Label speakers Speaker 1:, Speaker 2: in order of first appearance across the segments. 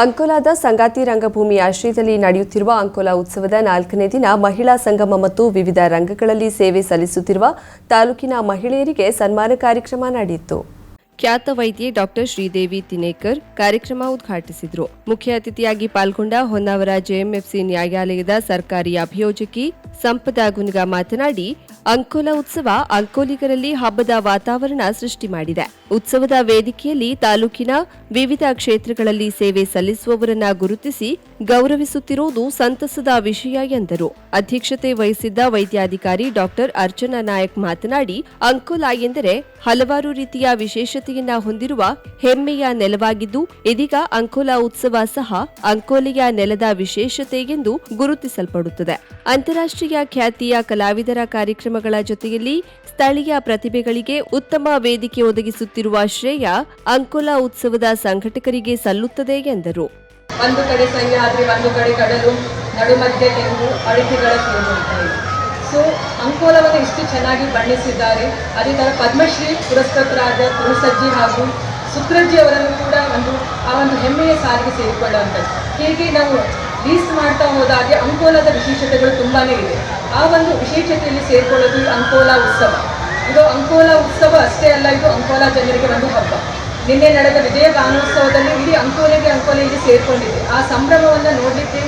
Speaker 1: ಅಂಕೋಲಾದ ಸಂಗಾತಿ ರಂಗಭೂಮಿ ಆಶ್ರಯದಲ್ಲಿ ನಡೆಯುತ್ತಿರುವ ಅಂಕೋಲಾ ಉತ್ಸವದ ನಾಲ್ಕನೇ ದಿನ ಮಹಿಳಾ ಸಂಗಮ ಮತ್ತು ವಿವಿಧ ರಂಗಗಳಲ್ಲಿ ಸೇವೆ ಸಲ್ಲಿಸುತ್ತಿರುವ ತಾಲೂಕಿನ ಮಹಿಳೆಯರಿಗೆ ಸನ್ಮಾನ ಕಾರ್ಯಕ್ರಮ ನಡೆಯಿತು. ಖ್ಯಾತ ವೈದ್ಯೆ ಡಾಕ್ಟರ್ ಶ್ರೀದೇವಿ ತಿನೇಕರ್ ಕಾರ್ಯಕ್ರಮ ಉದ್ಘಾಟಿಸಿದರು. ಮುಖ್ಯ ಅತಿಥಿಯಾಗಿ ಪಾಲ್ಗೊಂಡ ಹೊನ್ನಾವರ ಜೆಎಂಎಫ್ಸಿ ನ್ಯಾಯಾಲಯದ ಸರ್ಕಾರಿ ಅಭಿಯೋಜಕಿ ಸಂಪದ ಗುನ್ಗ ಮಾತನಾಡಿ, ಅಂಕೋಲಾ ಉತ್ಸವ ಅಂಕೋಲಿಗರಲ್ಲಿ ಹಬ್ಬದ ವಾತಾವರಣ ಸೃಷ್ಟಿ ಮಾಡಿದೆ. ಉತ್ಸವದ ವೇದಿಕೆಯಲ್ಲಿ ತಾಲೂಕಿನ ವಿವಿಧ ಕ್ಷೇತ್ರಗಳಲ್ಲಿ ಸೇವೆ ಸಲ್ಲಿಸುವವರನ್ನ ಗುರುತಿಸಿ ಗೌರವಿಸುತ್ತಿರುವುದು ಸಂತಸದ ವಿಷಯ ಎಂದರು. ಅಧ್ಯಕ್ಷತೆ ವಹಿಸಿದ್ದ ವೈದ್ಯಾಧಿಕಾರಿ ಡಾಕ್ಟರ್ ಅರ್ಚನಾ ನಾಯಕ್ ಮಾತನಾಡಿ, ಅಂಕೋಲಾ ಎಂದರೆ ಹಲವಾರು ರೀತಿಯ ವಿಶೇಷತೆಯನ್ನ ಹೊಂದಿರುವ ಹೆಮ್ಮೆಯ ನೆಲವಾಗಿದ್ದು, ಇದೀಗ ಅಂಕೋಲಾ ಉತ್ಸವ ಸಹ ಅಂಕೋಲೆಯ ನೆಲದ ವಿಶೇಷತೆ ಎಂದು ಗುರುತಿಸಲ್ಪಡುತ್ತದೆ. ಅಂತಾರಾಷ್ಟ್ರೀಯ ಖ್ಯಾತಿಯ ಕಲಾವಿದರ ಕಾರ್ಯಕ್ರಮಗಳ ಜೊತೆಯಲ್ಲಿ ಸ್ಥಳೀಯ ಪ್ರತಿಭೆಗಳಿಗೆ ಉತ್ತಮ ವೇದಿಕೆ ಒದಗಿಸುತ್ತಿರುವ ಶ್ರೇಯ ಅಂಕೋಲಾ ಉತ್ಸವದ ಸಂಘಟಕರಿಗೆ ಸಲ್ಲುತ್ತದೆ ಎಂದರು.
Speaker 2: ಒಂದು ಕಡೆ ಸಹ್ಯಾದ್ರಿ ಒಂದು ಕಡೆ ಕಡಲು ನಡುಮಧ್ಯೆ ತೆಂಗು, ಅಡಿಕೆಗಳ ಸೊ ಅಂಕೋಲವನ್ನು ಇಷ್ಟು ಚೆನ್ನಾಗಿ ಬಣ್ಣಿಸಿದ್ದಾರೆ. ಅದೇ ಥರ ಪದ್ಮಶ್ರೀ ಪುರಸ್ಕೃತರಾದ ಪುರುಸಜ್ಜಿ ಹಾಗೂ ಸುಕ್ರಜ್ಜಿ ಅವರನ್ನು ಕೂಡ ಒಂದು, ಆ ಒಂದು ಹೆಮ್ಮೆಯ ಸಾರಿಗೆ ಸೇರಿಕೊಳ್ಳುವಂಥದ್ದು. ಹೀಗೆ ನಾವು ಲೀಸ್ಟ್ ಮಾಡ್ತಾ ಹೋದಾಗೆ ಅಂಕೋಲದ ವಿಶೇಷತೆಗಳು ತುಂಬಾ ಇದೆ. ಆ ಒಂದು ವಿಶೇಷತೆಯಲ್ಲಿ ಸೇರಿಕೊಳ್ಳೋದು ಅಂಕೋಲಾ ಉತ್ಸವ. ಇದು ಅಂಕೋಲಾ ಉತ್ಸವ ಅಷ್ಟೇ ಅಲ್ಲ, ಇದು ಅಂಕೋಲಾ ಜನರಿಗೆ ಒಂದು ಹಬ್ಬ. ನಿನ್ನೆ ನಡೆದ ವಿಜಯ ಗಾನೋತ್ಸವದಲ್ಲಿ ಇಡೀ ಅಂಕೋಲೆಗೆ ಅಂಕೋಲೆ ಇಲ್ಲಿ ಆ ಸಂಭ್ರಮವನ್ನು ನೋಡಲಿಕ್ಕೆ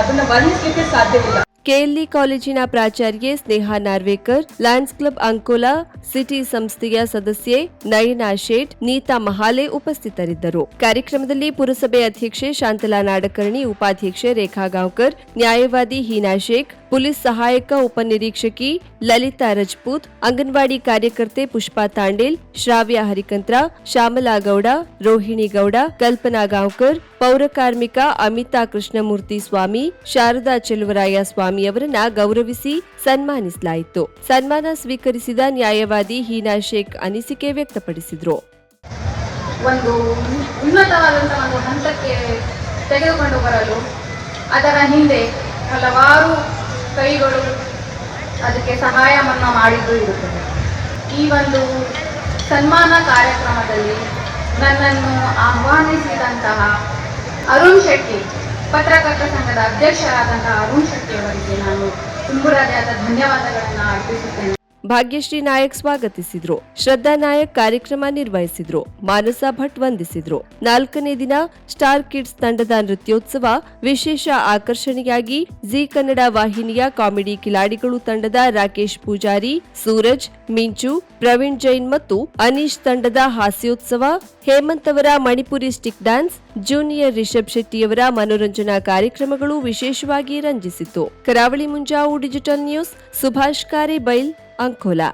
Speaker 2: ಅದನ್ನು ವರ್ಣಿಸಲಿಕ್ಕೆ ಸಾಧ್ಯವಿಲ್ಲ.
Speaker 1: ಕೆಎಲ್ಇ ಕಾಲೇಜಿನ ಪ್ರಾಚಾರ್ಯೆ Sneha Narvekar, Lions Club Ankola city ಸಂಸ್ಥೆಯ ಸದಸ್ಯೆ ನಯನಾ ಶೇಟ್, ನೀತಾ ಮಹಾಲೆ ಉಪಸ್ಥಿತರಿದ್ದರು. ಕಾರ್ಯಕ್ರಮದಲ್ಲಿ ಪುರಸಭೆ ಅಧ್ಯಕ್ಷೆ ಶಾಂತಲಾ ನಾಡಕರ್ಣಿ, ಉಪಾಧ್ಯಕ್ಷೆ ರೇಖಾ ಗಾಂವ್ಕರ್, ನ್ಯಾಯವಾದಿ ಹೀನಾ ಶೇಖ್ ಪೊಲೀಸ್ ಸಹಾಯಕ ಉಪನಿರೀಕ್ಷಕಿ ಲಲಿತಾ ರಜಪೂತ್, ಅಂಗನವಾಡಿ ಕಾರ್ಯಕರ್ತೆ ಪುಷ್ಪಾ ತಾಂಡೇಲ್, ಶ್ರಾವ್ಯ ಹರಿಕಂತ್ರ, ಶ್ಯಾಮಲಾ ಗೌಡ, ರೋಹಿಣಿ ಗೌಡ, ಕಲ್ಪನಾ ಗಾಂವ್ಕರ್ ಪೌರಕಾರ್ಮಿಕ ಅಮಿತಾ ಕೃಷ್ಣಮೂರ್ತಿ ಸ್ವಾಮಿ, ಶಾರದಾ ಚೆಲುವರಾಯ ಸ್ವಾಮಿ ಅವರನ್ನ ಗೌರವಿಸಿ ಸನ್ಮಾನಿಸಲಾಯಿತು. ಸನ್ಮಾನ ಸ್ವೀಕರಿಸಿದ ನ್ಯಾಯವಾದಿ ಹೀನಾ ಶೇಖ್ ಅನಿಸಿಕೆ ವ್ಯಕ್ತಪಡಿಸಿದ್ರು.
Speaker 3: ಒಂದು ಉನ್ನತವಾದಂತಹ ಒಂದು ಹಂತಕ್ಕೆ ತೆಗೆದುಕೊಂಡು ಬರಲು, ಅದರ ಹಿಂದೆ ಹಲವಾರು ಕೈಗಳು ಅದಕ್ಕೆ ಸಹಾಯವನ್ನು ಮಾಡಿದ್ದು ಇರುತ್ತದೆ. ಈ ಒಂದು ಸನ್ಮಾನ ಕಾರ್ಯಕ್ರಮದಲ್ಲಿ ನನ್ನನ್ನು ಆಹ್ವಾನಿಸಿದಂತಹ ಅರುಣ್ ಶೆಟ್ಟಿ, ಪತ್ರಕರ್ತ ಸಂಘದ ಅಧ್ಯಕ್ಷರಾದಂತಹ ಅರುಣ್ ಶೆಟ್ಟಿ ಅವರಿಗೆ ನಾನು ತುಂಬುರಾಜಾದ ಧನ್ಯವಾದಗಳನ್ನು ಅರ್ಪಿಸುತ್ತೇನೆ.
Speaker 1: ಭಾಗ್ಯಶ್ರೀ ನಾಯಕ್ ಸ್ವಾಗತಿಸಿದ್ರು. ಶ್ರದ್ಧಾ ನಾಯಕ್ ಕಾರ್ಯಕ್ರಮ ನಿರ್ವಹಿಸಿದ್ರು. ಮಾನಸ ಭಟ್ ವಂದಿಸಿದ್ರು. ನಾಲ್ಕನೇ ದಿನ ಸ್ಟಾರ್ ಕಿಡ್ಸ್ ತಂಡದ ನೃತ್ಯೋತ್ಸವ ವಿಶೇಷ ಆಕರ್ಷಣೆಯಾಗಿ ಜಿ ಕನ್ನಡ ವಾಹಿನಿಯ ಕಾಮಿಡಿ ಕಿಲಾಡಿಗಳು ತಂಡದ ರಾಕೇಶ್ ಪೂಜಾರಿ, ಸೂರಜ್, ಮಿಂಚು, ಪ್ರವೀಣ್ ಜೈನ್ ಮತ್ತು ಅನೀಶ್ ತಂಡದ ಹಾಸ್ಯೋತ್ಸವ, ಹೇಮಂತ್ ಅವರ Manipuri stick dance, junior Rishab ಶೆಟ್ಟಿಯವರ ಮನೋರಂಜನಾ ಕಾರ್ಯಕ್ರಮಗಳು ವಿಶೇಷವಾಗಿ ರಂಜಿಸಿತು. Karavali Munjavu digital news, Subhash Karebail Ankola.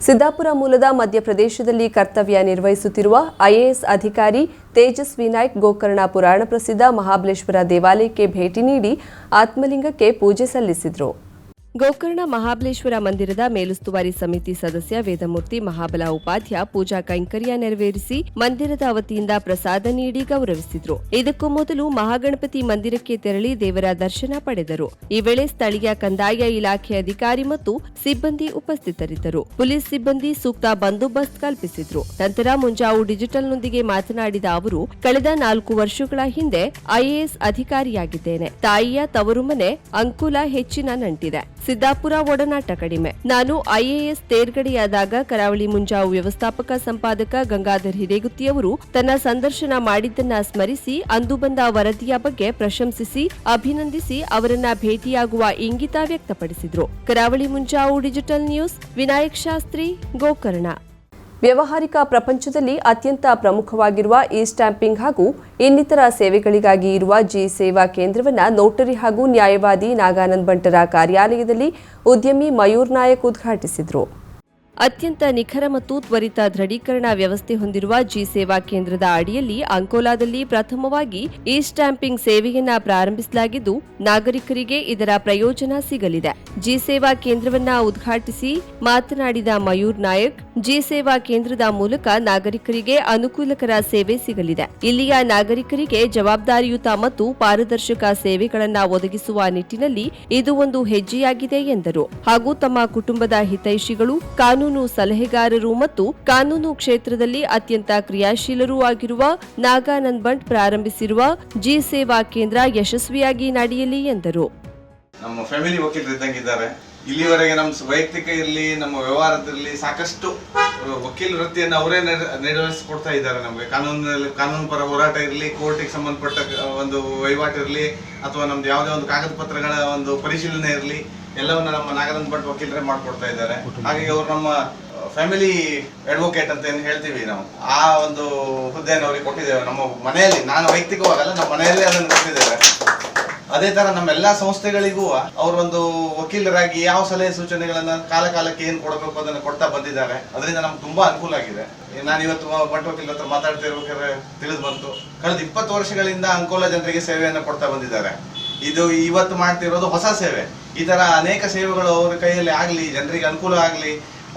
Speaker 1: Siddapura ಮೂಲದ ಮಧ್ಯಪ್ರದೇಶದಲ್ಲಿ ಕರ್ತವ್ಯ ನಿರ್ವಹಿಸುತ್ತಿರುವ ಐಎಎಸ್ ಅಧಿಕಾರಿ ತೇಜಸ್ವಿ ನಾಯ್ಕ್ ಗೋಕರ್ಣ ಪುರಾಣ ಪ್ರಸಿದ್ಧ ಮಹಾಬಲೇಶ್ವರ ದೇವಾಲಯಕ್ಕೆ ಭೇಟಿ ನೀಡಿ ಆತ್ಮಲಿಂಗಕ್ಕೆ ಪೂಜೆ ಸಲ್ಲಿಸಿದರು. ಗೋಕರ್ಣ ಮಹಾಬಲೇಶ್ವರ ಮಂದಿರದ ಮೇಲುಸ್ತುವಾರಿ ಸಮಿತಿ ಸದಸ್ಯ ವೇದಮೂರ್ತಿ ಮಹಾಬಲ ಉಪಾಧ್ಯ ಪೂಜಾ ಕೈಂಕರ್ಯ ನೆರವೇರಿಸಿ ಮಂದಿರದ ವತಿಯಿಂದ ಪ್ರಸಾದ ನೀಡಿ ಗೌರವಿಸಿದ್ರು. ಇದಕ್ಕೂ ಮೊದಲು ಮಹಾಗಣಪತಿ ಮಂದಿರಕ್ಕೆ ತೆರಳಿ ದೇವರ ದರ್ಶನ ಪಡೆದರು. ಈ ವೇಳೆ ಸ್ಥಳೀಯ ಕಂದಾಯ ಇಲಾಖೆ ಅಧಿಕಾರಿ ಮತ್ತು ಸಿಬ್ಬಂದಿ ಉಪಸ್ಥಿತರಿದ್ದರು. ಪೊಲೀಸ್ ಸಿಬ್ಬಂದಿ ಸೂಕ್ತ ಬಂದೋಬಸ್ತ್ ಕಲ್ಪಿಸಿದ್ರು. ನಂತರ ಮುಂಜಾವು ಡಿಜಿಟಲ್ನೊಂದಿಗೆ ಮಾತನಾಡಿದ ಅವರು, ಕಳೆದ ನಾಲ್ಕು ವರ್ಷಗಳ ಹಿಂದೆ ಐಎಎಸ್ ಅಧಿಕಾರಿಯಾಗಿದ್ದೇನೆ. ತಾಯಿಯ ತವರು ಮನೆ ಅಂಕುಲ ಹೆಚ್ಚಿನ ನಂಟಿದೆ. ಸಿದ್ದಾಪುರ ಒಡನಾಟ ಕಡಿಮೆ. ನಾನು ಐಎಎಸ್ ತೇರ್ಗಡೆಯಾದಾಗ ಕರಾವಳಿ ಮುಂಜಾವು ವ್ಯವಸ್ಥಾಪಕ ಸಂಪಾದಕ ಗಂಗಾಧರ್ ಹಿರೇಗುತ್ತಿಯವರು ತನ್ನ ಸಂದರ್ಶನ ಮಾಡಿದ್ದನ್ನ ಸ್ಮರಿಸಿ, ಅಂದು ಬಂದ ವರದಿಯ ಬಗ್ಗೆ ಪ್ರಶಂಸಿಸಿ, ಅಭಿನಂದಿಸಿ ಅವರನ್ನ ಭೇಟಿಯಾಗುವ ಇಂಗಿತ ವ್ಯಕ್ತಪಡಿಸಿದರು. Karavali Munjavu digital news, Vinayak Shastri, Gokarna. ವ್ಯವಹಾರಿಕ ಪ್ರಪಂಚದಲ್ಲಿ ಅತ್ಯಂತ ಪ್ರಮುಖವಾಗಿರುವ ಇ ಸ್ಟ್ಯಾಂಪಿಂಗ್ ಹಾಗೂ ಇನ್ನಿತರ ಸೇವೆಗಳಿಗಾಗಿ ಇರುವ ಜಿ ಸೇವಾ ಕೇಂದ್ರವನ್ನು ನೋಟರಿ ಹಾಗೂ ನ್ಯಾಯವಾದಿ ನಾಗಾನಂದ್ ಬಂಟರ ಕಾರ್ಯಾಲಯದಲ್ಲಿ ಉದ್ಯಮಿ ಮಯೂರ್ ನಾಯಕ್ ಉದ್ಘಾಟಿಸಿದರು. ಅತ್ಯಂತ ನಿಖರ ಮತ್ತು ತ್ವರಿತ ದೃಢೀಕರಣ ವ್ಯವಸ್ಥೆ ಹೊಂದಿರುವ ಜಿ ಸೇವಾ ಕೇಂದ್ರದ ಅಡಿಯಲ್ಲಿ ಅಂಕೋಲಾದಲ್ಲಿ ಪ್ರಥಮವಾಗಿ ಇ ಸ್ಟ್ಯಾಂಪಿಂಗ್ ಸೇವೆಯನ್ನ ಪ್ರಾರಂಭಿಸಲಾಗಿದ್ದು, ನಾಗರಿಕರಿಗೆ ಇದರ ಪ್ರಯೋಜನ ಸಿಗಲಿದೆ. ಜಿ ಸೇವಾ ಕೇಂದ್ರವನ್ನ ಉದ್ಘಾಟಿಸಿ ಮಾತನಾಡಿದ ಮಯೂರ್ ನಾಯಕ್, ಜಿ ಸೇವಾ ಕೇಂದ್ರದ ಮೂಲಕ ನಾಗರಿಕರಿಗೆ ಅನುಕೂಲಕರ ಸೇವೆ ಸಿಗಲಿದೆ. ಇಲ್ಲಿಯ ನಾಗರಿಕರಿಗೆ ಜವಾಬ್ದಾರಿಯುತ ಮತ್ತು ಪಾರದರ್ಶಕ ಸೇವೆಗಳನ್ನು ಒದಗಿಸುವ ನಿಟ್ಟಿನಲ್ಲಿ ಇದು ಒಂದು ಹೆಜ್ಜೆಯಾಗಿದೆ ಎಂದರು. ಹಾಗೂ ತಮ್ಮ ಕುಟುಂಬದ ಹಿತೈಷಿಗಳು ಕಾನೂನು ಕಾನೂನು ಸಲಹೆಗಾರರು ಮತ್ತು ಕಾನೂನು ಕ್ಷೇತ್ರದಲ್ಲಿ ಅತ್ಯಂತ ಕ್ರಿಯಾಶೀಲರೂ ಆಗಿರುವ ನಾಗಾನಂದ್ ಬಂಟ್ ಪ್ರಾರಂಭಿಸಿರುವ ಜಿ ಸೇವಾ ಕೇಂದ್ರ ಯಶಸ್ವಿಯಾಗಿ ನಡೆಯಲಿ ಎಂದರು.
Speaker 4: ನಮ್ಮ ಫ್ಯಾಮಿಲಿ ವಕೀಲರು ಇದ್ದಂಗೆ ಇದ್ದಾರೆ ಇಲ್ಲಿವರೆಗೆ ನಮ್ಮ ವೈಯಕ್ತಿಕ ಇರಲಿ, ನಮ್ಮ ವ್ಯವಹಾರದಲ್ಲಿ ಸಾಕಷ್ಟು ವಕೀಲ ವೃತ್ತಿಯನ್ನು ಅವರೇ ನಿರ್ವಹಿಸಿಕೊಡ್ತಾ ಇದ್ದಾರೆ ನಮಗೆ. ಕಾನೂನಿನಲ್ಲಿ, ಕಾನೂನು ಪರ ಹೋರಾಟ ಇರಲಿ, ಕೋರ್ಟಿಗೆ ಸಂಬಂಧಪಟ್ಟ ಒಂದು ವಹಿವಾಟು ಇರಲಿ, ಅಥವಾ ನಮ್ದು ಯಾವುದೇ ಒಂದು ಕಾಗದ ಪತ್ರಗಳ ಒಂದು ಪರಿಶೀಲನೆ ಇರಲಿ ಎಲ್ಲವನ್ನ ನಮ್ಮ ನಾಗರಂದ್ ಭಟ್ ವಕೀಲರೇ ಮಾಡ್ಕೊಡ್ತಾ ಇದ್ದಾರೆ. ಹಾಗಾಗಿ ಅವರು ನಮ್ಮ ಫ್ಯಾಮಿಲಿ ಅಡ್ವೊಕೇಟ್ ಅಂತ ಏನು ಹೇಳ್ತೀವಿ ನಾವು. ಆ ಒಂದು ಹುದ್ದೆಯನ್ನು ಅವ್ರಿಗೆ ಕೊಟ್ಟಿದ್ದೇವೆ. ನಮ್ಮ ಮನೆಯಲ್ಲಿ, ನಾನು ವೈಯಕ್ತಿಕವಾಗಲ್ಲ, ನಮ್ಮ ಮನೆಯಲ್ಲೇ ಅದನ್ನು ಕೊಟ್ಟಿದ್ದೇವೆ. ಅದೇ ತರ ನಮ್ಮ ಎಲ್ಲಾ ಸಂಸ್ಥೆಗಳಿಗೂ ಅವರೊಂದು ವಕೀಲರಾಗಿ ಯಾವ ಸಲಹೆ ಸೂಚನೆಗಳನ್ನ ಕಾಲ ಕಾಲಕ್ಕೆ ಏನ್ ಕೊಡಬೇಕು ಅದನ್ನು ಕೊಡ್ತಾ ಬಂದಿದ್ದಾರೆ. ಅದರಿಂದ ನಮ್ಗೆ ತುಂಬಾ ಅನುಕೂಲ ಆಗಿದೆ. ನಾನು ಇವತ್ತು ಭಟ್ ವಕೀಲರ ಹತ್ರ ಮಾತಾಡ್ತಾ ಇರ್ಬೇಕಾದ್ರೆ ತಿಳಿದು ಬಂತು. ಕಳೆದ ಇಪ್ಪತ್ತು ವರ್ಷಗಳಿಂದ ಅಂಕೋಲ ಜನರಿಗೆ ಸೇವೆಯನ್ನು ಕೊಡ್ತಾ ಬಂದಿದ್ದಾರೆ. ಇದು ಇವತ್ತು ಮಾಡ್ತಿರೋದು ಹೊಸ ಸೇವೆ. ಈ ತರ ಅನೇಕ ಸೇವೆಗಳು ಅವರ ಕೈಯಲ್ಲಿ ಆಗಲಿ, ಜನರಿಗೆ ಅನುಕೂಲ ಆಗಲಿ,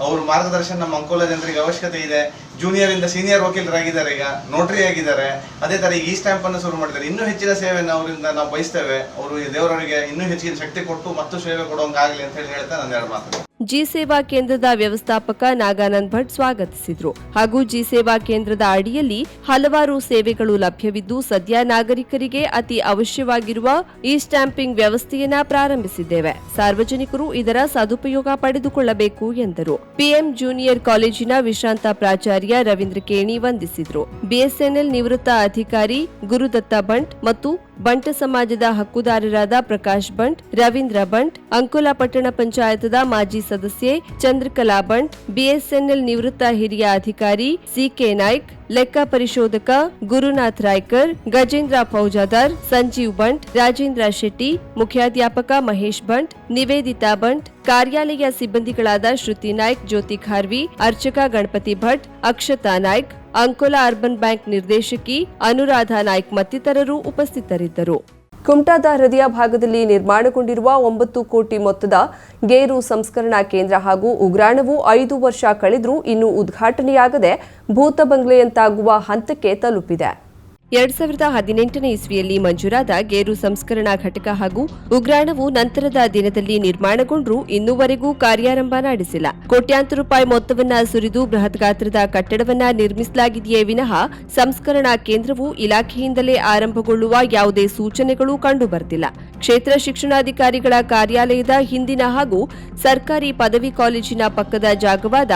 Speaker 4: ಅವ್ರ ಮಾರ್ಗದರ್ಶನ ನಮ್ಮ ಅಂಕೋಲ ಜನರಿಗೆ ಅವಶ್ಯಕತೆ ಇದೆ. ಜೂನಿಯರ್ ಇಂದ ಸೀನಿಯರ್ ವಕೀಲರಾಗಿದ್ದಾರೆ ಈಗ ನೋಟ್ರಿ ಆಗಿದ್ದಾರೆ. ಅದೇ ತರ ಈ ಸ್ಟ್ಯಾಂಪ್ ಅನ್ನು ಶುರು ಮಾಡಿದ್ದಾರೆ. ಇನ್ನೂ ಹೆಚ್ಚಿನ ಸೇವೆಯನ್ನು ಅವರಿಂದ ನಾವು ಬಯಸ್ತೇವೆ. ಅವರು ದೇವರವರಿಗೆ ಇನ್ನೂ ಹೆಚ್ಚಿನ ಶಕ್ತಿ ಕೊಟ್ಟು ಮತ್ತು ಸೇವೆ ಕೊಡೋಂಗಾಗಲಿ ಅಂತ ಹೇಳಿ ಹೇಳ್ತಾ ನಾನು ಎರಡು ಮಾತು
Speaker 1: ಜಿ ಸೇವಾ ಕೇಂದ್ರದ ವ್ಯವಸ್ಥಾಪಕ ನಾಗಾನಂದ್ ಭಟ್ ಸ್ವಾಗತಿಸಿದರು. ಹಾಗೂ ಜಿ ಸೇವಾ ಕೇಂದ್ರದ ಅಡಿಯಲ್ಲಿ ಹಲವಾರು ಸೇವೆಗಳು ಲಭ್ಯವಿದ್ದು ಸದ್ಯ ನಾಗರಿಕರಿಗೆ ಅತಿ ಅವಶ್ಯವಾಗಿರುವ ಇ ಸ್ಟ್ಯಾಂಪಿಂಗ್ ವ್ಯವಸ್ಥೆಯನ್ನ ಪ್ರಾರಂಭಿಸಿದ್ದೇವೆ. ಸಾರ್ವಜನಿಕರು ಇದರ ಸದುಪಯೋಗ ಪಡೆದುಕೊಳ್ಳಬೇಕು ಎಂದರು. ಪಿಎಂ ಜೂನಿಯರ್ ಕಾಲೇಜಿನ ವಿಶ್ರಾಂತ ಪ್ರಾಚಾರ್ಯ ರವೀಂದ್ರ ಕೇಣಿ ವಂದಿಸಿದರು. ಬಿಎಸ್ಎನ್ಎಲ್ ನಿವೃತ್ತ ಅಧಿಕಾರಿ ಗುರುದತ್ತ ಬಂಟ್ ಮತ್ತು ಬಂಟ ಸಮಾಜದ ಹಕ್ಕುದಾರರಾದ ಪ್ರಕಾಶ್ ಬಂಟ್, ರವೀಂದ್ರ ಬಂಟ್, ಅಂಕೋಲಾ ಪಟ್ಟಣ ಪಂಚಾಯತದ ಮಾಜಿ ಸದಸ್ಯೆ ಚಂದ್ರಕಲಾ ಬಂಟ್, ಬಿಎಸ್ಎನ್ಎಲ್ ನಿವೃತ್ತ ಹಿರಿಯ ಅಧಿಕಾರಿ ಸಿಕೆ ನಾಯ್ಕ್, ಲೆಕ್ಕ ಪರಿಶೋಧಕ ಗುರುನಾಥ್ ರಾಯ್ಕರ್, ಗಜೇಂದ್ರ ಫೌಜಾದಾರ್ ಸಂಜೀವ್ ಬಂಟ್, ರಾಜೇಂದ್ರ ಶೆಟ್ಟಿ, ಮುಖ್ಯಾಧ್ಯಾಪಕ ಮಹೇಶ್ ಬಂಟ್, ನಿವೇದಿತಾ ಬಂಟ್, ಕಾರ್ಯಾಲಯ ಸಿಬ್ಬಂದಿಗಳಾದ ಶ್ರುತಿ ನಾಯ್ಕ್, ಜ್ಯೋತಿ ಖಾರ್ವಿ, ಅರ್ಚಕ ಗಣಪತಿ ಭಟ್, ಅಕ್ಷತಾ ನಾಯ್ಕ್ ಅಂಕೋಲಾ ಅರ್ಬನ್ ಬ್ಯಾಂಕ್ ನಿರ್ದೇಶಕಿ ಅನುರಾಧ ನಾಯ್ಕ್ ಮತ್ತಿತರರು ಉಪಸ್ಥಿತರಿದ್ದರು. ಕುಮಟಾದ ಹೃದಯ ಭಾಗದಲ್ಲಿ ನಿರ್ಮಾಣಗೊಂಡಿರುವ ಒಂಬತ್ತು ಕೋಟಿ ಮೊತ್ತದ ಗೇರು ಸಂಸ್ಕರಣಾ ಕೇಂದ್ರ ಹಾಗೂ ಉಗ್ರಾಣವು ಐದು ವರ್ಷ ಕಳೆದರೂ ಇನ್ನೂ ಉದ್ಘಾಟನೆಯಾಗದೆ ಭೂತ ಬಂಗ್ಲೆಯಂತಾಗುವ ಹಂತಕ್ಕೆ ತಲುಪಿದೆ. ಎರಡ್ ಸಾವಿರದ ಹದಿನೆಂಟನೇ ಇಸ್ವಿಯಲ್ಲಿ ಮಂಜೂರಾದ ಗೇರು ಸಂಸ್ಕರಣಾ ಘಟಕ ಹಾಗೂ ಉಗ್ರಾಣವು ನಂತರದ ದಿನದಲ್ಲಿ ನಿರ್ಮಾಣಗೊಂಡರೂ ಇನ್ನೂವರೆಗೂ ಕಾರ್ಯಾರಂಭ ನಡೆಸಿಲ್ಲ. ಕೋಟ್ಯಾಂತರ ರೂಪಾಯಿ ಮೊತ್ತವನ್ನ ಸುರಿದು ಬೃಹತ್ ಗಾತ್ರದ ಕಟ್ಟಡವನ್ನ ನಿರ್ಮಿಸಲಾಗಿದೆಯೇ ವಿನಃ ಸಂಸ್ಕರಣಾ ಕೇಂದ್ರವು ಇಲಾಖೆಯಿಂದಲೇ ಆರಂಭಗೊಳ್ಳುವ ಯಾವುದೇ ಸೂಚನೆಗಳು ಕಂಡುಬರ್ತಿಲ್ಲ. ಕ್ಷೇತ್ರ ಶಿಕ್ಷಣಾಧಿಕಾರಿಗಳ ಕಾರ್ಯಾಲಯದ ಹಿಂದಿನ ಹಾಗೂ ಸರ್ಕಾರಿ ಪದವಿ ಕಾಲೇಜಿನ ಪಕ್ಕದ ಜಾಗವಾದ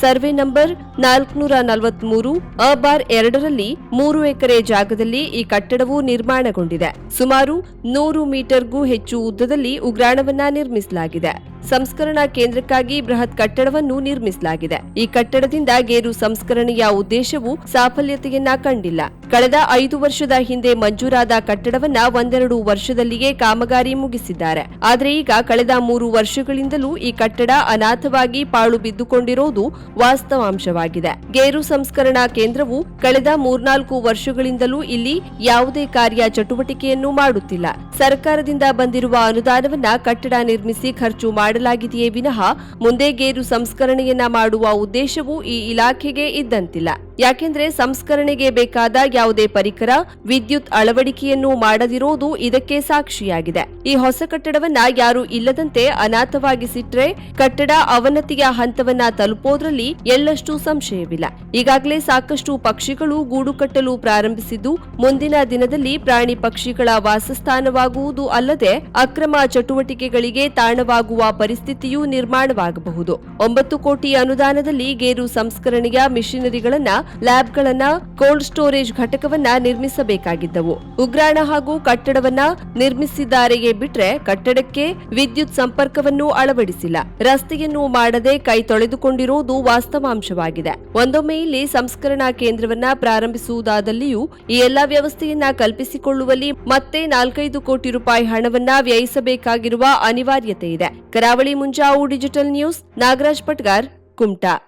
Speaker 1: ಸರ್ವೆ ನಂಬರ್ ನಾಲ್ಕುನೂರ ನಲವತ್ಮೂರು ಅ ಬಾರ್ ಎರಡರಲ್ಲಿ ಮೂರು ಎಕರೆ ಜಾಗದಲ್ಲಿ ಈ ಕಟ್ಟಡವು ನಿರ್ಮಾಣಗೊಂಡಿದೆ. ಸುಮಾರು ನೂರು ಮೀಟರ್ಗೂ ಹೆಚ್ಚು ಉದ್ದದಲ್ಲಿ ಉಗ್ರಾಣವನ್ನ ನಿರ್ಮಿಸಲಾಗಿದೆ. ಸಂಸ್ಕರಣಾ ಕೇಂದ್ರಕ್ಕಾಗಿ ಬೃಹತ್ ಕಟ್ಟಡವನ್ನು ನಿರ್ಮಿಸಲಾಗಿದೆ. ಈ ಕಟ್ಟಡದಿಂದ ಗೇರು ಸಂಸ್ಕರಣೆಯ ಉದ್ದೇಶವು ಸಾಫಲ್ಯತೆಯನ್ನ ಕಂಡಿಲ್ಲ. ಕಳೆದ ಐದು ವರ್ಷದ ಹಿಂದೆ ಮಂಜೂರಾದ ಕಟ್ಟಡವನ್ನ ಒಂದೆರಡು ವರ್ಷದಲ್ಲಿಯೇ ಕಾಮಗಾರಿ ಮುಗಿಸಿದ್ದಾರೆ. ಆದರೆ ಈಗ ಕಳೆದ ಮೂರು ವರ್ಷಗಳಿಂದಲೂ ಈ ಕಟ್ಟಡ ಅನಾಥವಾಗಿ ಪಾಳು ಬಿದ್ದುಕೊಂಡಿರೋದು ವಾಸ್ತವಾಂಶವಾಗಿದೆ. ಗೇರು ಸಂಸ್ಕರಣಾ ಕೇಂದ್ರವು ಕಳೆದ ಮೂರ್ನಾಲ್ಕು ವರ್ಷಗಳಿಂದಲೂ ಇಲ್ಲಿ ಯಾವುದೇ ಕಾರ್ಯ ಚಟುವಟಿಕೆಯನ್ನು ಮಾಡುತ್ತಿಲ್ಲ. ಸರ್ಕಾರದಿಂದ ಬಂದಿರುವ ಅನುದಾನವನ್ನ ಕಟ್ಟಡ ನಿರ್ಮಿಸಿ ಖರ್ಚು ಮಾಡಲಾಗಿದೆಯೇ ವಿನಃ ಮುಂದೆ ಗೇರು ಸಂಸ್ಕರಣೆಯನ್ನ ಮಾಡುವ ಉದ್ದೇಶವೂ ಈ ಇಲಾಖೆಗೆ ಇದ್ದಂತಿಲ್ಲ. ಯಾಕೆಂದ್ರೆ ಸಂಸ್ಕರಣೆಗೆ ಬೇಕಾದ ಯಾವುದೇ ಪರಿಕರ, ವಿದ್ಯುತ್ ಅಳವಡಿಕೆಯನ್ನು ಮಾಡದಿರೋದು ಇದಕ್ಕೆ ಸಾಕ್ಷಿಯಾಗಿದೆ. ಈ ಹೊಸ ಕಟ್ಟಡವನ್ನ ಯಾರು ಇಲ್ಲದಂತೆ ಅನಾಥವಾಗಿಸಿಟ್ರೆ ಕಟ್ಟಡ ಅವನತಿಯ ಹಂತವನ್ನ ತಲುಪೋದ್ರಲ್ಲಿ ಎಳ್ಳಷ್ಟು ಸಂಶಯವಿಲ್ಲ. ಈಗಾಗಲೇ ಸಾಕಷ್ಟು ಪಕ್ಷಿಗಳು ಗೂಡು ಕಟ್ಟಲು ಪ್ರಾರಂಭಿಸಿದ್ದು, ಮುಂದಿನ ದಿನದಲ್ಲಿ ಪ್ರಾಣಿ ಪಕ್ಷಿಗಳ ವಾಸಸ್ಥಾನವಾಗುವುದು ಅಲ್ಲದೆ ಅಕ್ರಮ ಚಟುವಟಿಕೆಗಳಿಗೆ ತಾಣವಾಗುವ ಪರಿಸ್ಥಿತಿಯೂ ನಿರ್ಮಾಣವಾಗಬಹುದು. ಒಂಬತ್ತು ಕೋಟಿ ಅನುದಾನದಲ್ಲಿ ಗೇರು ಸಂಸ್ಕರಣೆಯ ಮಿಷನರಿಗಳನ್ನ ಲ್ಯಾಬ್ಗಳನ್ನ ಕೋಲ್ಡ್ ಸ್ಟೋರೇಜ್ ಘಟಕವನ್ನ ನಿರ್ಮಿಸಬೇಕಾಗಿದ್ದವು. ಉಗ್ರಾಣ ಹಾಗೂ ಕಟ್ಟಡವನ್ನ ನಿರ್ಮಿಸಿದ್ದಾರೆಯೇ ಬಿಟ್ರೆ ಕಟ್ಟಡಕ್ಕೆ ವಿದ್ಯುತ್ ಸಂಪರ್ಕವನ್ನು ಅಳವಡಿಸಿಲ್ಲ. ರಸ್ತೆಯನ್ನು ಮಾಡದೆ ಕೈ ತೊಳೆದುಕೊಂಡಿರುವುದು ವಾಸ್ತವಾಂಶವಾಗಿದೆ. ಒಂದೊಮ್ಮೆ ಇಲ್ಲಿ ಸಂಸ್ಕರಣಾ ಕೇಂದ್ರವನ್ನ ಪ್ರಾರಂಭಿಸುವುದಾದಲ್ಲಿಯೂ ಈ ಎಲ್ಲಾ ವ್ಯವಸ್ಥೆಯನ್ನ ಕಲ್ಪಿಸಿಕೊಳ್ಳುವಲ್ಲಿ ಮತ್ತೆ ನಾಲ್ಕೈದು ಕೋಟಿ ರೂಪಾಯಿ ಹಣವನ್ನ ವ್ಯಯಿಸಬೇಕಾಗಿರುವ ಅನಿವಾರ್ಯತೆ ಇದೆ. Karavali Munjavu digital news, Nagaraj Patgar, Kumta.